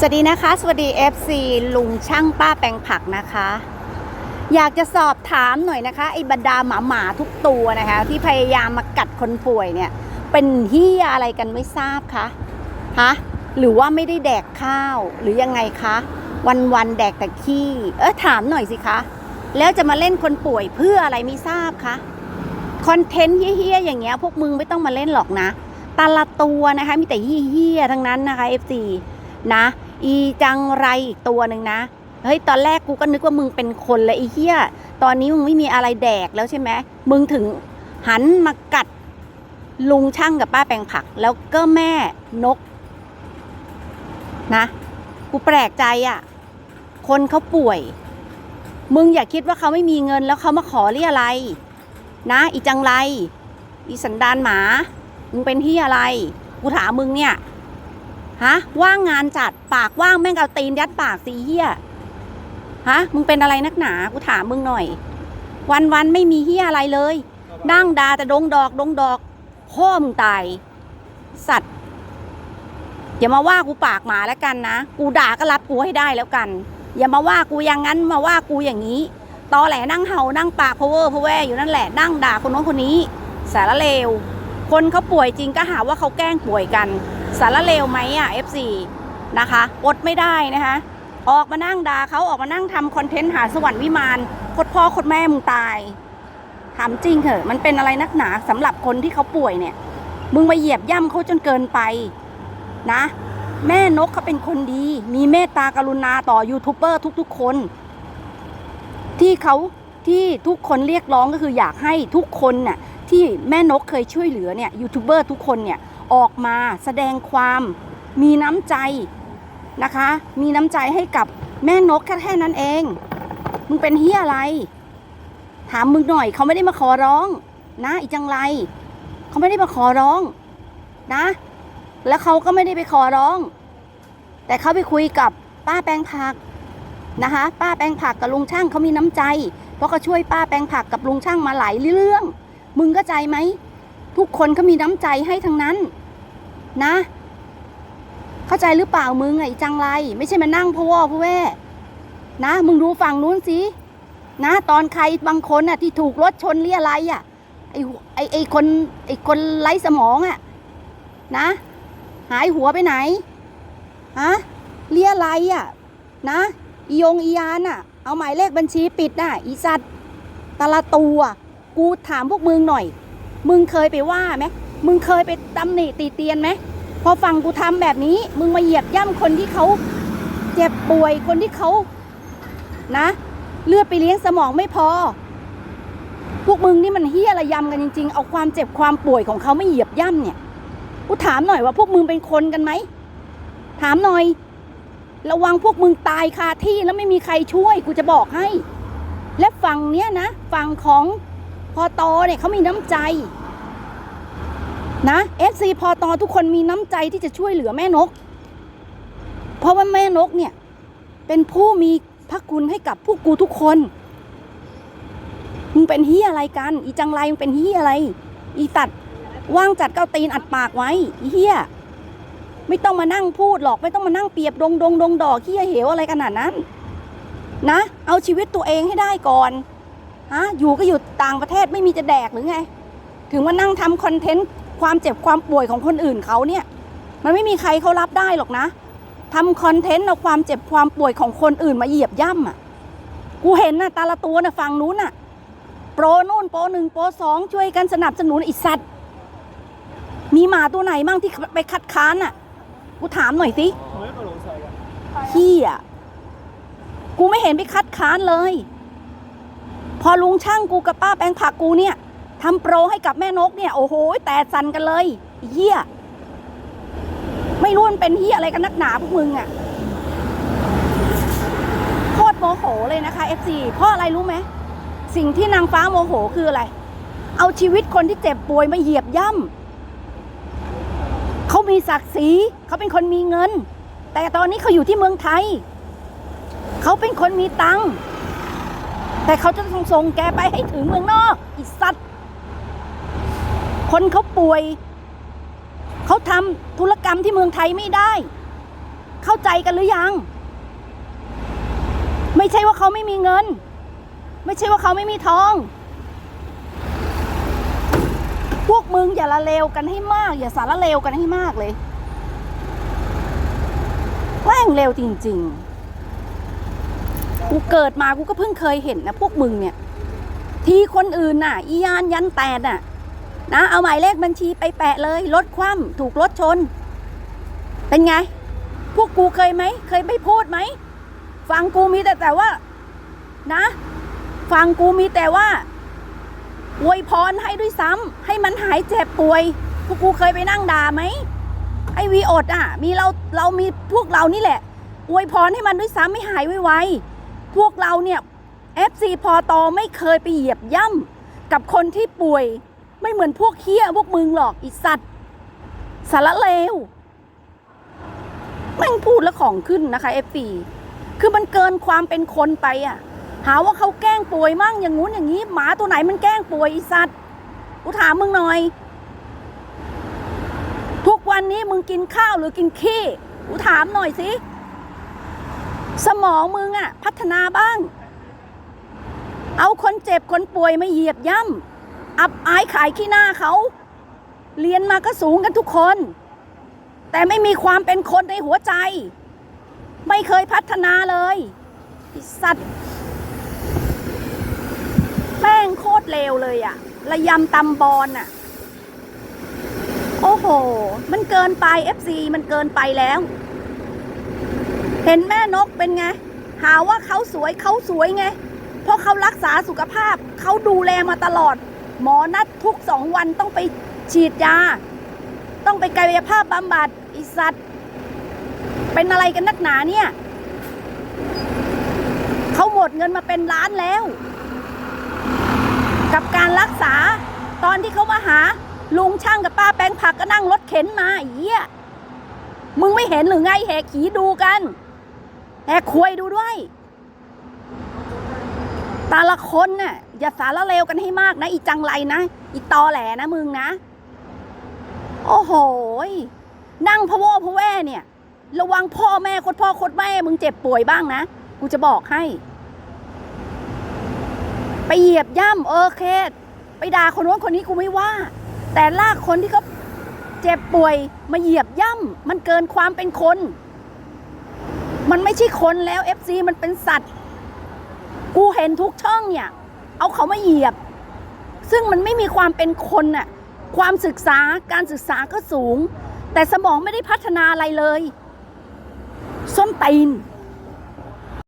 สวัสดีนะคะ สวัสดี FC ลุงช่างป้าแปลงผักนะคะ อยากจะสอบถามหน่อยนะคะไอ้บรรดาหมาหมาทุกตัวนะคะ ที่พยายามมากัดคนป่วยเนี่ย เป็นเฮียอะไรกันไม่ทราบคะฮะหรือว่าไม่ได้แดกข้าวหรือยังไงคะ วันวันแดกแต่ขี้เออถามหน่อยสิคะ แล้วจะมาเล่นคนป่วยเพื่ออะไรไม่ทราบคะคอนเทนต์เฮี้ยๆอย่างเงี้ยพวกมึงไม่ต้องมาเล่นหรอกนะแตละตัวนะคะมีแต่เฮี้ยๆทั้งนั้นนะคะ FC นะ อีจังไรอีกตัวหนึ่งนะเฮ้ยตอนแรกกูก็นึกว่ามึงเป็นคนเลยไอ้เหี้ยตอนนี้มึงไม่มีอะไรแดกแล้วใช่ไหมมึงถึงหันมากัดลุงช่างกับป้าแปลงผัก แล้วก็แม่นก นะ กูแปลกใจอะ่ะ คนเขาป่วย มึงอย่าคิดว่าเขาไม่มีเงินแล้วเขามาขอเรียอะไร นะอีจังไร อีสันดานหมา มึงเป็นที่อะไร กูถามมึงเนี่ย ฮะว่างงานจัดปากว่างแม่งเอาตีนยัดปากสีเฮียฮะมึงเป็นอะไรนักหนากูถามมึงหน่อย วันวันไม่มีเฮียอะไรเลย นั่งด่าแต่ดงดอกดงดอกพ่อมึงตายสัตว์อย่ามาว่ากูปากหมาแล้วกันนะกูด่าก็รับกูให้ได้แล้วกัน อย่ามาว่ากูอย่างนั้นมาว่ากูอย่างนี้ตอแหลนั่งเห่านั่งปากพะเวอร์พะแวอยู่นั่นแหละนั่งด่าคนน้นคนนี้สารเลวคนเขาป่วยจริงก็หาว่าเขาแกล้งป่วยกัน สารเลวไหมอะ F4 นะคะอดไม่ได้นะคะ ออกมานั่งด่าเขาออกมานั่งทำคอนเทนต์หาสวรรค์วิมานคตรพ่อคตรแม่มึงตายถามจริงเถอะมันเป็นอะไรนักหนาสำหรับคนที่เขาป่วยเนี่ย มึงมาเหยียบย่ำเขาจนเกินไปนะ แม่นกเขาเป็นคนดี มีเมตตากรุณาต่อยูทูบเบอร์ทุก ๆ คน ที่เขาที่ทุกคนเรียกร้องก็คืออยากให้ทุกคนน่ะที่แม่นกเคยช่วยเหลือเนี่ยยูทูบเบอร์ทุกคนเนี่ย ออกมาแสดงความมีน้ำใจนะคะ มีน้ำใจให้กับแม่นกแค่แค่นั้นเอง มึงเป็นเฮียอะไร ถามมึงหน่อยเขาไม่ได้มาขอร้อง นะอีจังไรเขาไม่ได้มาขอร้องนะ แล้วเขาก็ไม่ได้ไปขอร้อง แต่เขาไปคุยกับป้าแปลงผักนะคะ ป้าแปลงผักกับลุงช่างเขามีน้ำใจ เพราะเขาช่วยป้าแปลงผักกับลุงช่างมาหลายเรื่อง มึงเข้าใจไหม ทุกคนเขามีน้ำใจให้ทั้งนั้น นะ เข้าใจหรือเปล่ามึงไอ้จังไร ไม่ใช่มานั่งพะวอพะแว่นะ มึงดูฝั่งนู้นสินะ ตอนใครบางคนน่ะ ที่ถูกรถชนเรียอะไรอะไอ้ไอ้ไอ้คนไอ้คนไร้สมองอะ นะ หายหัวไปไหนฮะเรียอะไรอะ นะอียงอียานอะ เอาหมายเลขบัญชีปิดน่ะอีสัตว์ตะละตัว กูถามพวกมึงหน่อย มึงเคยไปว่าไหมมึงเคยไปตำหนิตีเตียนไหมพอฟังกูทำแบบนี้ มึงมาเหยียบย่ำคนที่เขาเจ็บป่วยคนที่เขานะ เลือดไปเลี้ยงสมองไม่พอ พวกมึงนี่มันเฮี้ยระยำกันจริง ๆ เอาความเจ็บความป่วยของเขาไม่เหยียบย่ำเนี่ยกูถามหน่อยว่าพวกมึงเป็นคนกันไหมถามหน่อย ระวังพวกมึงตายคาที่แล้วไม่มีใครช่วยกูจะบอกให้ และฝั่งเนี้ยนะฝั่งของ พอตอเนี่ยเขามีน้ำใจนะ FC พอตอทุกคนมีน้ำใจที่จะช่วยเหลือแม่นก เพราะว่าแม่นกเนี่ย เป็นผู้มีพระคุณให้กับพวกกูทุกคนมึงเป็นเฮียอะไรกัน อีจังไรมึงเป็นเฮียอะไร อีตัดว่างจัดเก้าตีนอัดปากไว้อีเฮียไม่ต้องมานั่งพูดหรอกไม่ต้องมานั่งเปียบดงดงดงดอกเฮียเหวอะไรขนาดนั้น นะ เอาชีวิตตัวเองให้ได้ก่อน ฮะอยู่ก็อยู่ต่างประเทศไม่มีจะแดกหรือไง ถึงมานั่งทำคอนเทนต์ความเจ็บความป่วยของคนอื่นเขาเนี่ย มันไม่มีใครเขารับได้หรอกนะทำคอนเทนต์เอาความเจ็บความป่วยของคนอื่นมาเหยียบย่ำอะ กูเห็นน่ะตาละตัวน่ะฝั่งนู้นน่ะ โปรนู่นโปรหนึ่งโปรสองช่วยกันสนับสนุนไอีสัตว์มีหมาตัวไหนบ้างที่ไปคัดค้านน่ะ กูถามหน่อยสิพี่อะกูไม่เห็นไปคัดค้านเลยพ อลุงช่างกูกับป้าแปลงผักกูเนี่ยทำโปรให้กับแม่นกเนี่ย โอ้โห แต่สันกันเลยเฮียไม่รู้มันเป็นเฮียอะไรกันนักหนาพวกมึงอะ่ะโคตรโมโหเลยนะคะ FC เพราะอะไรรู้ไหมสิ่งที่นางฟ้าโมโหคืออะไร เอาชีวิตคนที่เจ็บป่วยมาเหยียบย่ำเขามีศักดิ์ศรีเขาเป็นคนมีเงิน แต่ตอนนี้เขาอยู่ที่เมืองไทย เขาเป็นคนมีตังค์ แต่เขาจะต้องส่งแกไปให้ถึงเมืองนอกอีสัตว์ คนเขาป่วย เขาทำธุรกรรมที่เมืองไทยไม่ได้ เข้าใจกันหรือยัง ไม่ใช่ว่าเขาไม่มีเงิน ไม่ใช่ว่าเขาไม่มีทอง พวกมึงอย่าละเลวกันให้มาก อย่าสารละเลวกันให้มากเลยแม่งเร็วจริง ๆ กูเกิดมากูก็เพิ่งเคยเห็นนะพวกมึงเนี่ย ทีคนอื่นน่ะ อียานยันแตดน่ะ นะ เอาหมายเลขบัญชีไปแปะเลยรถคว่ำถูกรถชน เป็นไง พวกกูเคยไหม เคยไม่พูดไหม ฟังกูมีแต่แต่ว่า นะ ฟังกูมีแต่ว่าอวยพรให้ด้วยซ้ำให้มันหายเจ็บป่วย พวกกูเคยไปนั่งด่าไหมไอวีอดอะ มีเราเรามีพวกเรานี่แหละอวยพรให้มันด้วยซ้ำไม่หายไวๆ พวกเราเนี่ย FC พอตอไม่เคยไปเหยียบย่ำกับคนที่ป่วย ไม่เหมือนพวกเฮียพวกมึงหรอกไอีสัตว์สารเลวแม่งพูดแล้วของขึ้นนะคะ FC คือมันเกินความเป็นคนไปอะ หาว่าเขาแกล้งป่วยมั่งอย่างงู้นอย่างนี้ หมาตัวไหนมันแกล้งป่วยไอีสัตว์กูถามมึงหน่อย ทุกวันนี้มึงกินข้าวหรือกินขี้กูถามหน่อยสิ สมองมึง พัฒนาบ้าง เอาคนเจ็บคนป่วยมาเหยียบย่ำอับอายขายขี้หน้าเขา เรียนมาก็สูงกันทุกคน แต่ไม่มีความเป็นคนในหัวใจ ไม่เคยพัฒนาเลยสัตว์แม่งโคตรเลวเลยอะระยำตำบอลอะโอ้โห มันเกินไป FC มันเกินไปแล้ว เห็นแม่นกเป็นไง หาว่าเขาสวยเขาสวยไง เพราะเขารักษาสุขภาพเขาดูแลมาตลอด หมอนัดทุกสองวันต้องไปฉีดยา ต้องไปกายภาพบำบัดอิสัตว์ เป็นอะไรกันนักหนาเนี่ยเขาหมดเงินมาเป็นล้านแล้ว กับการรักษาตอนที่เขามาหาลุงช่างกับป้าแปลงผักก็นั่งรถเข็นมาเหี้ยมึงไม่เห็นหรือไงแหกขีดูกัน แหกควยดูด้วย แต่ละคนน่ะ อย่าสารเลวกันให้มากนะ อีจังไรนะอีตอแหลนะมึงนะ โอ้โหยนั่งพะโวพะแว่เนี่ย ระวังพ่อแม่โคตรพ่อโคตรแม่ มึงเจ็บป่วยบ้างนะ กูจะบอกให้ ไปเหยียบย่ำเออเคสไปด่าคนนู้นคนนี้กูไม่ว่า แต่ลากคนที่เขาเจ็บป่วยมาเหยียบย่ำมันเกินความเป็นคน มันไม่ใช่คนแล้ว FC มันเป็นสัตว์ กูเห็นทุกช่องเนี่ย เอาเขามาเหยียบ ซึ่งมันไม่มีความเป็นคนน่ะ ความศึกษาการศึกษาก็สูง แต่สมองไม่ได้พัฒนาอะไรเลย ส้นตีน